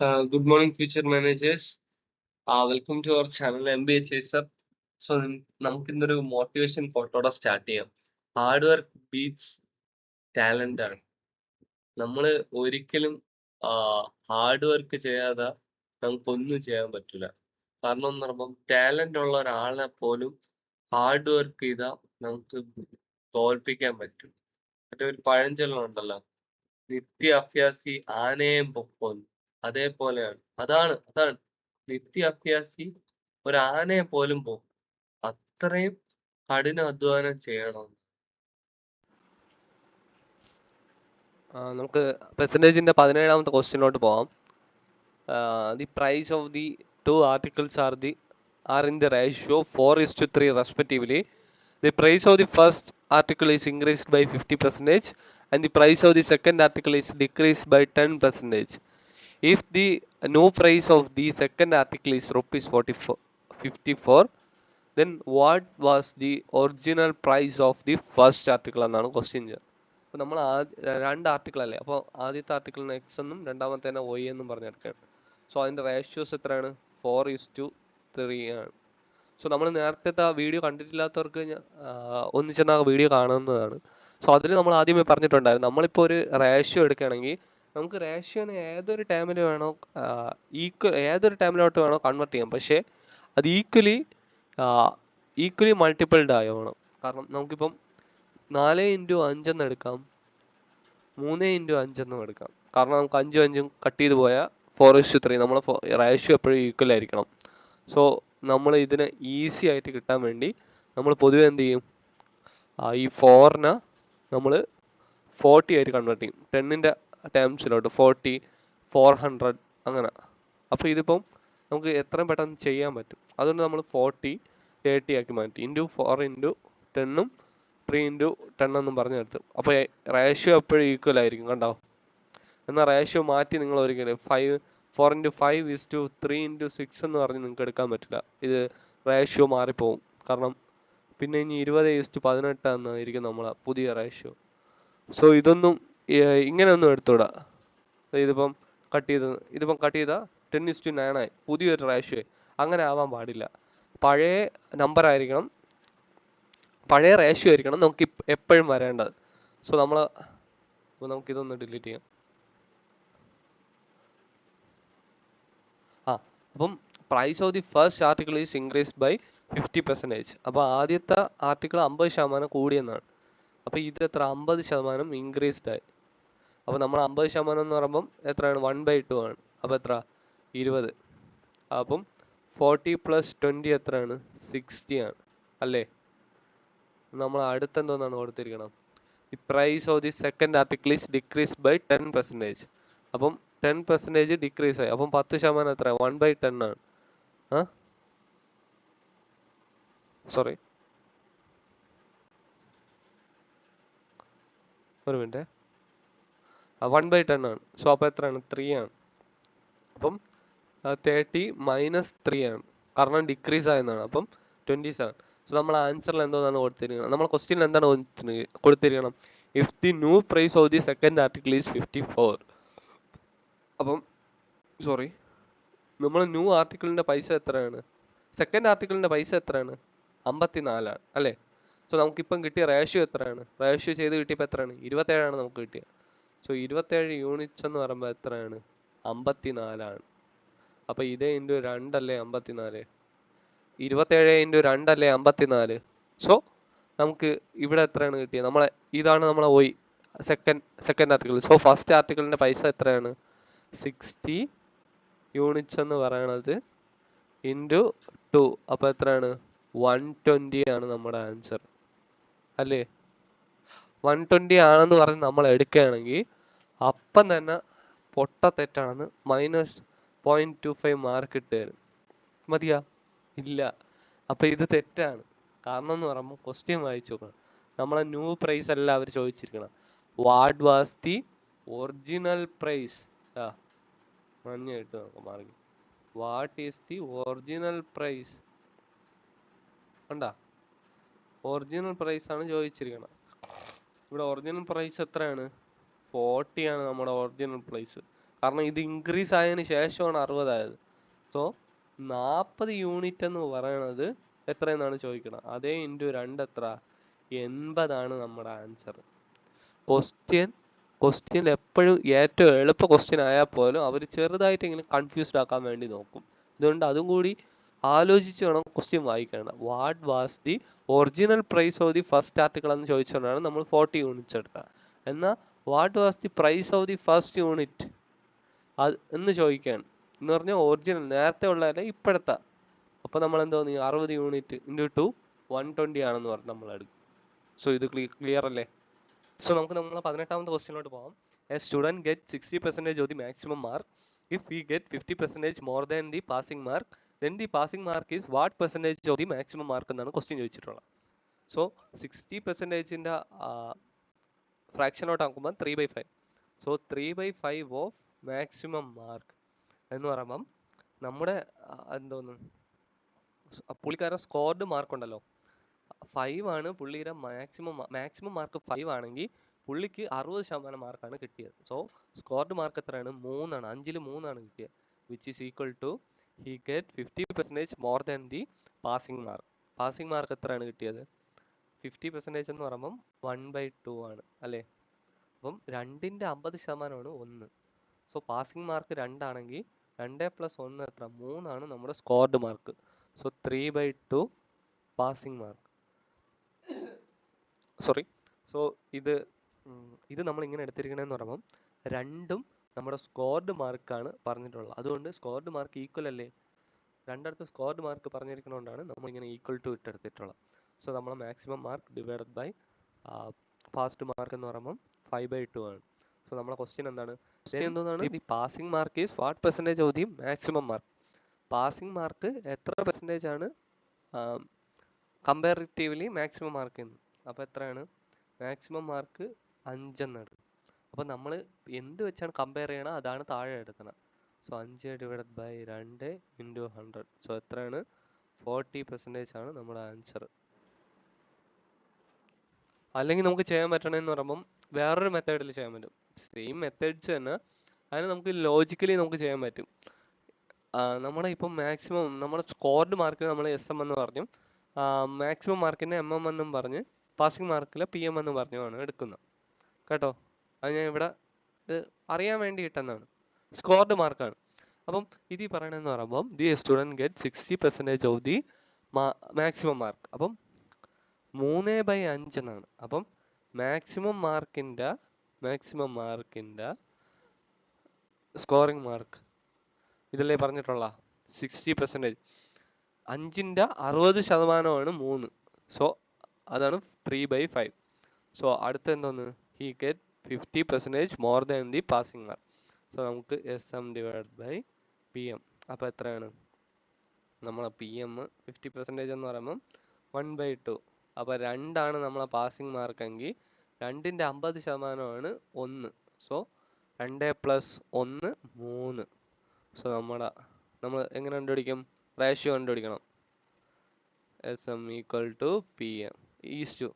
Uh, good morning, future welcome to welcome channel M B H sir so നമുക്ക് ഇന്നൊരു motivation ഫോട്ടോടെ start ചെയ്യാം. Hard work beats talent ആണ്. നമ്മൾ ഒരിക്കലും ഹാർഡ് വർക്ക് ചെയ്യാതെ നമുക്കൊന്നും ചെയ്യാൻ പറ്റില്ല. കാരണം എന്ന് പറയുമ്പോൾ ടാലന്റ് ഉള്ള ഒരാളെ പോലും ഹാർഡ് വർക്ക് ചെയ്താൽ നമുക്ക് തോൽപ്പിക്കാൻ പറ്റും. മറ്റേ ഒരു പഴഞ്ചൊല്ലുണ്ടല്ലോ. നിത്യ അഭ്യാസി ആനയും പൊക്കോന്ന്. അതേപോലെയാണ്. അതാണ് അതാണ്. നിത്യ അഭ്യാസി ഒരു ആനയെ പോലും പോകും അത്രയും കഠിന അധ്വാനം ചെയ്യണം. നമുക്ക് പെർസെന്റേജിന്റെ പതിനേഴാമത്തെ ക്വസ്റ്റ്യനിലോട്ട് പോവാം. The price of the two articles are the are in the ratio four is to three respectively the price of the first article is increased by fifty percentage and the price of the second article is decreased by ten percentage if the new price of the second article is rupees forty four fifty four then what was the original price of the first article എന്നാണ് question അപ്പോൾ നമ്മൾ രണ്ട് article അല്ലേ? അപ്പോൾ ആദ്യത്തെ ആർട്ടിക്കിളിന് X എന്നും രണ്ടാമത്തെ Y എന്നും പറഞ്ഞെടുക്കുകയാണ് സോ അതിന്റെ റേഷ്യോസ് എത്രയാണ്? ഫോർ ഈസ് ടു ത്രീ ആണ്. സോ നമ്മൾ നേരത്തെ ആ വീഡിയോ കണ്ടിട്ടില്ലാത്തവർക്ക് ഞാൻ ആ വീഡിയോ കാണുന്നതാണ്. സോ അതിൽ നമ്മൾ ആദ്യമേ പറഞ്ഞിട്ടുണ്ടായിരുന്നു. നമ്മളിപ്പോൾ ഒരു റേഷ്യോ എടുക്കുകയാണെങ്കിൽ നമുക്ക് റേഷ്യോനെ ഏതൊരു ടൈമിൽ വേണോ ഈക്വൽ ഏതൊരു ടൈമിലോട്ട് വേണോ കൺവേർട്ട് ചെയ്യാം. പക്ഷേ അത് ഈക്വലി ഈക്വലി മൾട്ടിപ്പിൾഡ് ആവണം കാരണം നമുക്കിപ്പം നാല് ഇന്റു അഞ്ചെന്ന് എടുക്കാം മൂന്ന് ഇന്റു അഞ്ചെന്നും എടുക്കാം. കാരണം നമുക്ക് അഞ്ചും അഞ്ചും കട്ട് ചെയ്ത് പോയാൽ ഫോർ ഇസ്റ്റു ത്രീ നമ്മൾ റേഷ്യോ എപ്പോഴും ഈക്വൽ ആയിരിക്കണം. സോ നമ്മൾ ഇതിന് ഈസി ആയിട്ട് കിട്ടാൻ വേണ്ടി നമ്മൾ പൊതുവെ എന്ത് ചെയ്യും? ഈ ഫോറിനെ നമ്മൾ ഫോർട്ടി ആയിട്ട് കൺവേർട്ട് ചെയ്യും. ടെന്നിന്റെ ടേംസിലോട്ട് ഫോർട്ടി ഫോർ ഹൺഡ്രഡ് അങ്ങനെ. അപ്പോൾ ഇതിപ്പം നമുക്ക് എത്രയും പെട്ടെന്ന് ചെയ്യാൻ പറ്റും. അതുകൊണ്ട് നമ്മൾ ഫോർട്ടി തേർട്ടി ആക്കി മാറ്റി. ഇന്റു ഫോർ ഇന്റു ടെന്നും ത്രീ ഇന്റു ടെൻ എന്നും പറഞ്ഞ് അപ്പോൾ റേഷ്യോ എപ്പോഴും ഈക്വൽ ആയിരിക്കും കണ്ടോ? എന്നാൽ റേഷ്യോ മാറ്റി നിങ്ങൾ ഒരിക്കലും five four into five is to three into six എന്ന് പറഞ്ഞ് നിങ്ങൾക്ക് എടുക്കാൻ പറ്റില്ല. ഇത് റേഷ്യോ മാറിപ്പോവും. കാരണം പിന്നെ ഇനി ഇരുപത് ഇസ്റ്റ് പതിനെട്ട് എന്നായിരിക്കും നമ്മളെ പുതിയ റേഷ്യോ സോ ഇതൊന്നും ഏർ ഇങ്ങനെയൊന്നും എടുത്തുകൂടാ ഇതിപ്പം കട്ട് ചെയ്ത് ഇതിപ്പം കട്ട് ചെയ്താൽ ടെൻ ഇസ് ടു നയൻ ആയി. പുതിയൊരു റേഷ്യോ അങ്ങനെ ആവാൻ പാടില്ല. പഴയ നമ്പർ ആയിരിക്കണം. പഴയ റേഷ്യോ ആയിരിക്കണം നമുക്ക് എപ്പോഴും വരേണ്ടത്. സോ നമ്മൾ അപ്പോൾ നമുക്കിതൊന്ന് ഡിലീറ്റ് ചെയ്യാം. ആ അപ്പം price of the first article is increased by fifty percentage അപ്പോൾ ആദ്യത്തെ ആർട്ടിക്കിൾ അമ്പത് ശതമാനം കൂടിയെന്നാണ്. അപ്പോൾ ഇത് എത്ര? അമ്പത് ശതമാനം ഇൻക്രീസ്ഡ് ആയി. അപ്പോൾ നമ്മൾ അമ്പത് ശതമാനം എന്ന് പറയുമ്പം എത്രയാണ്? വൺ ബൈ ടു ആണ്. അപ്പോൾ എത്ര? ഇരുപത്. അപ്പം ഫോർട്ടി പ്ലസ് ട്വന്റി എത്രയാണ്? സിക്സ്റ്റി ആണ്. അല്ലേ? നമ്മൾ അടുത്ത എന്തോന്നാണ് കൊടുത്തിരിക്കണം the price of the second article is decrease by ten percentage അപ്പം ടെൻ പെർസെന്റേജ് ഡിക്രീസ് ആയി. അപ്പം പത്ത് ശതമാനം എത്ര? വൺ ബൈ ടെൻ ആണ്. ആ? സോറി ഒരു മിനിറ്റ് വൺ ബൈ ടെൻ ആണ്. സോ അപ്പോൾ എത്രയാണ്? ത്രീ ആണ്. അപ്പം തേർട്ടി മൈനസ് ത്രീ ആണ്. കാരണം ഡിക്രീസ് ആയെന്നാണ്. അപ്പം ട്വന്റി സെവൻ സോ നമ്മൾ ആൻസറിൽ എന്തോന്നാണ് കൊടുത്തിരിക്കുന്നത്? നമ്മൾ ക്വസ്റ്റ്യനിൽ എന്താണ് കൊടുത്തിരി- കൊടുത്തിരിക്കണം? If the new price of the second article is fifty four അപ്പം സോറി നമ്മൾ ന്യൂ ആർട്ടിക്കിളിന്റെ പൈസ എത്രയാണ്? സെക്കൻഡ് ആർട്ടിക്കിളിന്റെ പൈസ എത്രയാണ്? അമ്പത്തി നാലാണ് അല്ലേ? സോ നമുക്കിപ്പം കിട്ടിയ റേഷ്യോ എത്രയാണ്? റേഷ്യോ ചെയ്ത് കിട്ടിയപ്പോൾ എത്രയാണ്? ഇരുപത്തേഴാണ് നമുക്ക് കിട്ടിയത്. സോ ഇരുപത്തേഴ് യൂണിറ്റ്സ് എന്ന് പറയുമ്പോൾ എത്രയാണ്? അമ്പത്തി നാലാണ് അപ്പോൾ ഇതേ ഇന്റു രണ്ടല്ലേ അമ്പത്തി നാല് ഇരുപത്തേഴ് ഇന്റു രണ്ടല്ലേ അമ്പത്തി നാല് സോ നമുക്ക് ഇവിടെ എത്രയാണ് കിട്ടിയത് നമ്മളെ ഇതാണ് നമ്മളെ ഒയ് second second article so first ആർട്ടിക്കിളിന്റെ പൈസ എത്രയാണ്? സിക്സ്റ്റി യൂണിറ്റ്സ് എന്ന് പറയണത് ഇന്റു ടു അപ്പോൾ എത്രയാണ്? വൺ ട്വന്റി ആണ് നമ്മുടെ ആൻസർ അല്ലേ? വൺ ട്വന്റി ആണെന്ന് പറഞ്ഞ് നമ്മൾ എടുക്കുകയാണെങ്കിൽ അപ്പം തന്നെ പൊട്ട തെറ്റാണെന്ന് minus point two five mark ഇട്ട് തരും മതിയാ? ഇല്ല. അപ്പം ഇത് തെറ്റാണ്. കാരണം എന്ന് പറയുമ്പോൾ ക്വസ്റ്റ്യൻ വായിച്ചു നോക്കണം. നമ്മളെ ന്യൂ പ്രൈസ് അല്ല അവർ ചോദിച്ചിരിക്കണം. What was the original price ആ മഞ്ഞ ഇട്ട് നോക്കാം mark what is the original price കണ്ടാ? ഒറിജിനൽ പ്രൈസ് ആണ് ചോദിച്ചിരിക്കുന്നത് ഇവിടെ ഒറിജിനൽ പ്രൈസ് എത്രയാണ്? ഫോർട്ടി ആണ് നമ്മുടെ ഒറിജിനൽ പ്രൈസ് കാരണം ഇത് ഇൻക്രീസ് ആയതിനു ശേഷമാണ് അറുപതായത് സോ നാൽപ്പത് യൂണിറ്റ് എന്ന് പറയണത് എത്രയെന്നാണ് ചോദിക്കണം? അതേ ഇന്റു രണ്ട് എത്ര? എൺപതാണ് നമ്മുടെ ആൻസർ ക്വസ്റ്റ്യൻ ക്വസ്റ്റ്യൻ എപ്പോഴും ഏറ്റവും എളുപ്പ ക്വസ്റ്റ്യൻ ആയാൽ പോലും അവർ ചെറുതായിട്ടെങ്കിലും കൺഫ്യൂസ്ഡ് ആക്കാൻ വേണ്ടി നോക്കും. അതുകൊണ്ട് അതും കൂടി ആലോചിച്ച് വേണം ക്വസ്റ്റ്യൻ വായിക്കണം what was the original price of the first article എന്ന് ചോദിച്ചുകൊണ്ടാണ് നമ്മൾ ഫോർട്ടി യൂണിറ്റ്സ് എടുക്കുക എന്നാൽ what was the price of the first unit? അത് എന്ന് ചോദിക്കാൻ. എന്ന് പറഞ്ഞാൽ ഒറിജിനൽ നേരത്തെ ഉള്ളതല്ല ഇപ്പോഴത്തെ. അപ്പോൾ നമ്മൾ എന്തോ അറുപത് unit into two one twenty ആണെന്ന് പറഞ്ഞ് നമ്മൾ എടുക്കും. സോ ഇത് ക്ലിയർ അല്ലേ? സോ നമുക്ക് നമ്മൾ പതിനെട്ടാമത്തെ ക്വസ്റ്റ്യനിലോട്ട് പോകാം a student get sixty percentage of the maximum mark if we get fifty percentage more than the passing mark then the passing mark is what percentage of the maximum mark എന്നാണ് question ചോദിച്ചിട്ടുള്ളത്. So sixty പെർസെന്റേജിന്റെ ഫ്രാക്ഷനോട്ട് ആക്കുമ്പോൾ three by five so three by five of maximum mark എന്ന് പറയുമ്പം നമ്മുടെ എന്തോന്ന് പുള്ളിക്കാരൻ സ്കോർഡ് മാർക്ക് ഉണ്ടല്ലോ. ഫൈവ് ആണ് പുള്ളിയുടെ മാക്സിമം മാക്സിമം മാർക്ക് ഫൈവ് ആണെങ്കിൽ പുള്ളിക്ക് അറുപത് ശതമാനം മാർക്കാണ് കിട്ടിയത്. സോ സ്കോർഡ് മാർക്ക് എത്രയാണ്? മൂന്നാണ്. അഞ്ചിൽ മൂന്നാണ് കിട്ടിയത് which is equal to he get fifty percentage more than the passing mark passing mark എത്രയാണ് കിട്ടിയത്? ഫിഫ്റ്റി പെർസെന്റേജ് എന്ന് പറയുമ്പം വൺ ബൈ ടു ആണ് അല്ലേ? അപ്പം രണ്ടിന്റെ അമ്പത് ശതമാനമാണ് ഒന്ന്. സോ പാസിംഗ് മാർക്ക് രണ്ടാണെങ്കിൽ രണ്ട് പ്ലസ് ഒന്ന് എത്ര? മൂന്നാണ് നമ്മുടെ scored mark so three by two passing mark sorry so ഇത് ഇത് നമ്മൾ ഇങ്ങനെ എടുത്തിരിക്കണമെന്ന് പറയുമ്പം രണ്ടും നമ്മുടെ സ്കോർഡ് മാർക്കാണ് പറഞ്ഞിട്ടുള്ളത്. അതുകൊണ്ട് സ്കോർഡ് മാർക്ക് ഈക്വൽ അല്ലേ? രണ്ടടുത്ത് സ്കോർഡ് മാർക്ക് പറഞ്ഞിരിക്കുന്നതുകൊണ്ടാണ് നമ്മൾ ഇങ്ങനെ ഈക്വൽ ടു ഇട്ടെടുത്തിട്ടുള്ളത്. സോ നമ്മൾ maximum mark divided by fast mark എന്ന് പറയുമ്പം ഫൈവ് ബൈ ടു ആണ്. സോ നമ്മളെ ക്വസ്റ്റ്യൻ എന്താണ്? ക്വസ്റ്റ്യൻ എന്താണ് the passing mark is what percentage of the maximum mark passing mark എത്ര പെർസെന്റേജ് ആണ്? കമ്പാരിറ്റീവ്ലി മാക്സിമം മാർക്ക് എന്ന് അപ്പോൾ എത്രയാണ്? മാക്സിമം മാർക്ക് അഞ്ചെന്നാണ് അപ്പോൾ നമ്മൾ എന്ത് വെച്ചാണ് കമ്പയർ ചെയ്യണം അതാണ് താഴെ എടുക്കണം സോ അഞ്ച് ഡിവൈഡ് ബൈ രണ്ട് ഇന്റു ഹൺഡ്രഡ് സോ എത്രയാണ്? ഫോർട്ടി പെർസെന്റേജ് ആണ് നമ്മുടെ ആൻസർ അല്ലെങ്കിൽ നമുക്ക് ചെയ്യാൻ പറ്റണമെന്ന് പറയുമ്പം വേറൊരു മെത്തേഡിൽ ചെയ്യാൻ പറ്റും. സെയിം മെത്തേഡ്സ് തന്നെ അതിന് നമുക്ക് ലോജിക്കലി നമുക്ക് ചെയ്യാൻ പറ്റും. നമ്മുടെ ഇപ്പം മാക്സിമം നമ്മുടെ സ്കോർഡ് മാർക്കിന് നമ്മൾ എസ് എം എന്ന് പറഞ്ഞു. മാക്സിമം മാർക്കിന് എം എം എന്നും പറഞ്ഞ് പാസിംഗ് മാർക്കിൽ പി എം എന്ന് പറഞ്ഞുമാണ് എടുക്കുന്നത്. കേട്ടോ? അത് ഞാൻ ഇവിടെ ഇത് അറിയാൻ വേണ്ടി കിട്ടുന്നതാണ് സ്കോർഡ് മാർക്കാണ് അപ്പം ഇത് പറയണമെന്ന് പറയുമ്പം the student get sixty percentage of the maximum mark അപ്പം മൂന്ന് ബൈ അഞ്ച് എന്നാണ്. അപ്പം മാക്സിമം മാർക്കിന്റെ മാക്സിമം മാർക്കിന്റെ സ്കോറിംഗ് മാർക്ക് ഇതല്ലേ പറഞ്ഞിട്ടുള്ള? സിക്സ്റ്റി പെർസെന്റേജ് അഞ്ചിന്റെ അറുപത് ശതമാനമാണ് മൂന്ന്. സോ അതാണ് ത്രീ ബൈ ഫൈവ് സോ അടുത്ത എന്തോന്ന് he get fifty percentage more than the passing mark so നമുക്ക് S M divide by P M അപ്പോൾ എത്രയാണ്? നമ്മളെ പി എം ഫിഫ്റ്റി പെർസെന്റേജ് എന്ന് പറയുമ്പം വൺ ബൈ ടു അപ്പോൾ രണ്ടാണ് നമ്മളെ പാസിംഗ് മാർക്കെങ്കിൽ രണ്ടിന്റെ അമ്പത് ശതമാനമാണ് ഒന്ന്. സോ രണ്ട് പ്ലസ് ഒന്ന് മൂന്ന്. സോ നമ്മുടെ നമ്മൾ എങ്ങനെ കണ്ടുപിടിക്കും? റേഷ്യോ കണ്ടുപിടിക്കണം. S M equal to P M is to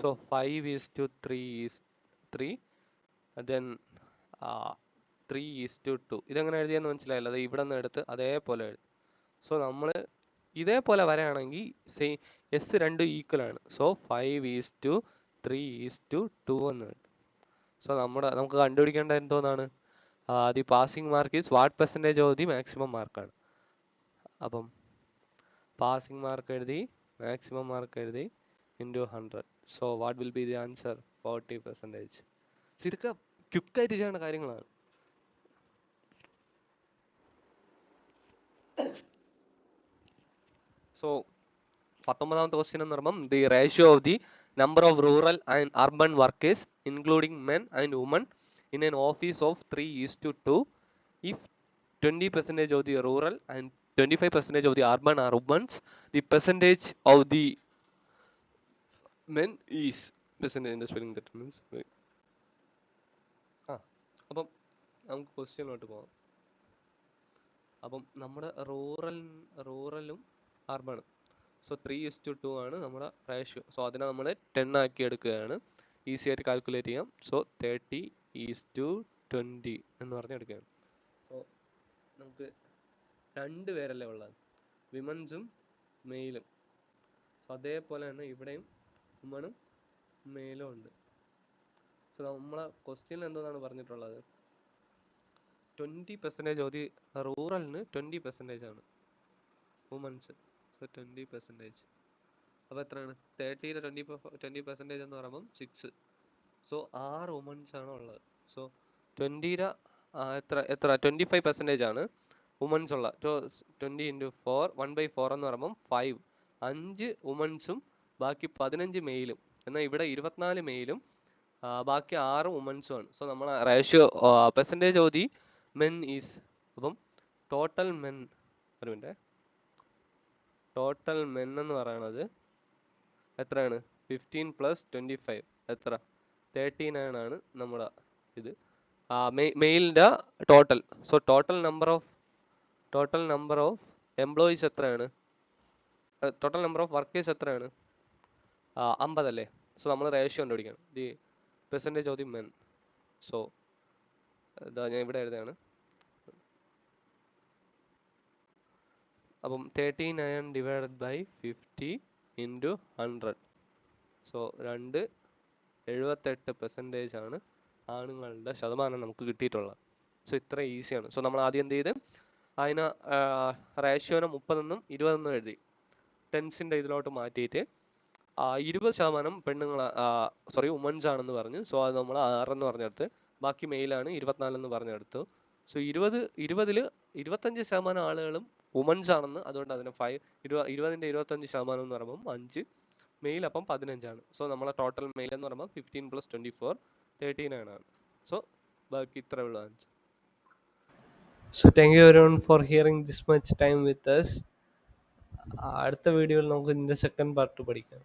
so five is to three is three then three is to two ഇതെങ്ങനെ എഴുതിയെന്ന് മനസ്സിലായില്ല. അത് ഇവിടെ നിന്ന് എടുത്ത് അതേപോലെ എഴുതി. സോ നമ്മൾ ഇതേപോലെ വരാണെങ്കിൽ സെയിം എസ് രണ്ട് ഈക്വൽ ആണ്. So five is to three is to two എന്ന് സോ നമ്മുടെ നമുക്ക് കണ്ടുപിടിക്കേണ്ട എന്തോന്നാണ്? The passing mark is what percentage of the maximum മാർക്കാണ് അപ്പം പാസിംഗ് മാർക്ക് എഴുതി മാക്സിമം മാർക്ക് എഴുതി into hundred so what will be the answer forty percentage ഇതൊക്കെ ക്യുക്കായിട്ട് ചെയ്യേണ്ട കാര്യങ്ങളാണ്. സോ പത്തൊമ്പതാമത്തെ ക്വസ്റ്റ്യൻ എന്ന് പറയുമ്പം the ratio of the number of rural and urban workers including men and woman in an office of three is to two if twenty percentage of the rural and twenty five percentage of the urban are womens the percentage of the men is percentage spelling that means ആ അപ്പം നമുക്ക് ക്വസ്റ്റ്യനിലോട്ട് പോകാം അപ്പം നമ്മുടെ rural റൂറലും അർബണും so three is to two ആണ് നമ്മുടെ റേഷ്യോ സോ അതിനെ നമ്മൾ ടെൻ ആക്കി എടുക്കുകയാണ്. ഈസി ആയിട്ട് കാൽക്കുലേറ്റ് ചെയ്യാം. So thirty is to twenty എന്ന് പറഞ്ഞ് എടുക്കുകയാണ്. സോ നമുക്ക് രണ്ട് പേരല്ലേ ഉള്ളത്. വിമൻസും മെയിലും സോ അതേപോലെ തന്നെ ഇവിടെയും വുമണും മെയിലും ഉണ്ട്. സോ നമ്മളെ ക്വസ്റ്റ്യൻ എന്താണ് പറഞ്ഞിട്ടുള്ളത്? ട്വന്റി പെർസെന്റേജ് ഓതി റൂറലിന് ട്വന്റി പെർസെന്റേജ് ആണ്. വുമൻസ് സോ ട്വന്റി പെർസെന്റേജ് അപ്പോൾ എത്രയാണ്? തേർട്ടിയുടെ ട്വന്റി ട്വന്റി പെർസെന്റേജ് എന്ന് പറയുമ്പം സിക്സ് സോ ആറ് വുമൻസ് ആണ് ഉള്ളത്. സോ ട്വന്റിയുടെ എത്ര എത്ര? ട്വന്റി ഫൈവ് പെർസെന്റേജ് ആണ് വുമൻസ് ഉള്ള. Twenty into four one by four എന്ന് പറയുമ്പം ഫൈവ് അഞ്ച് വുമൻസും ബാക്കി പതിനഞ്ച് മെയിലും എന്നാൽ ഇവിടെ ഇരുപത്തിനാല് മെയിലും ബാക്കി ആറ് വുമൻസും ആണ്. സോ നമ്മൾ ratio percentage of the men is അപ്പം ടോട്ടൽ മെൻ ഒരു മിനിറ്റ് ടോട്ടൽ മെൻ എന്ന് പറയണത് എത്രയാണ്? ഫിഫ്റ്റീൻ പ്ലസ് ട്വന്റി ഫൈവ് എത്ര? തേർട്ടി നയൻ ആണ് നമ്മുടെ ഇത്. മെയിലിന്റെ total so total number of total number of employees എത്രയാണ്? ടോട്ടൽ നമ്പർ ഓഫ് വർക്കേഴ്സ് എത്രയാണ്? അമ്പതല്ലേ? സോ നമ്മൾ റേഷ്യോ കണ്ടുപിടിക്കണം. The percentage of the men so ഇതാ ഞാൻ ഇവിടെ എഴുതുകയാണ് അപ്പം thirty nine divided by fifty into hundred so രണ്ട് എഴുപത്തെട്ട് പെർസെന്റേജ് ആണ് ആണുങ്ങളുടെ ശതമാനം നമുക്ക് കിട്ടിയിട്ടുള്ളത്. സോ ഇത്ര ഈസിയാണ് സോ നമ്മൾ ആദ്യം എന്ത് ചെയ്ത്? അതിന് റേഷ്യോനെ മുപ്പതെന്നും ഇരുപതെന്നും എഴുതി. ടെൻസിന്റെ ഇതിലോട്ട് മാറ്റിയിട്ട് ഇരുപത് ശതമാനം പെണ്ണുങ്ങൾ സോറി വുമൻസ് ആണെന്ന് പറഞ്ഞു. സോ അത് നമ്മൾ ആറെന്ന് പറഞ്ഞെടുത്ത്. ബാക്കി മെയിലാണ് ഇരുപത്തിനാലെന്ന് പറഞ്ഞെടുത്തു. സോ ഇരുപത് ഇരുപതിൽ ഇരുപത്തഞ്ച് ശതമാനം ആളുകളും വുമൻസ് ആണെന്ന് അതുകൊണ്ട് അതിന് ഫൈവ് ഇരുപ ഇരുപതിന്റെ ഇരുപത്തഞ്ച് ശതമാനം എന്ന് പറയുമ്പം അഞ്ച് മെയിൽ അപ്പം പതിനഞ്ചാണ്. സോ നമ്മളെ ടോട്ടൽ മെയിൽ എന്ന് പറയുമ്പോൾ fifteen plus twenty four thirty nine ആണ്. സോ ബാക്കി ഇത്ര ഉള്ളൂ അഞ്ച്. So thank you everyone for hearing this much time with us അടുത്ത വീഡിയോയിൽ നമുക്ക് ഇതിന്റെ സെക്കൻഡ് പാർട്ട് പഠിക്കാം.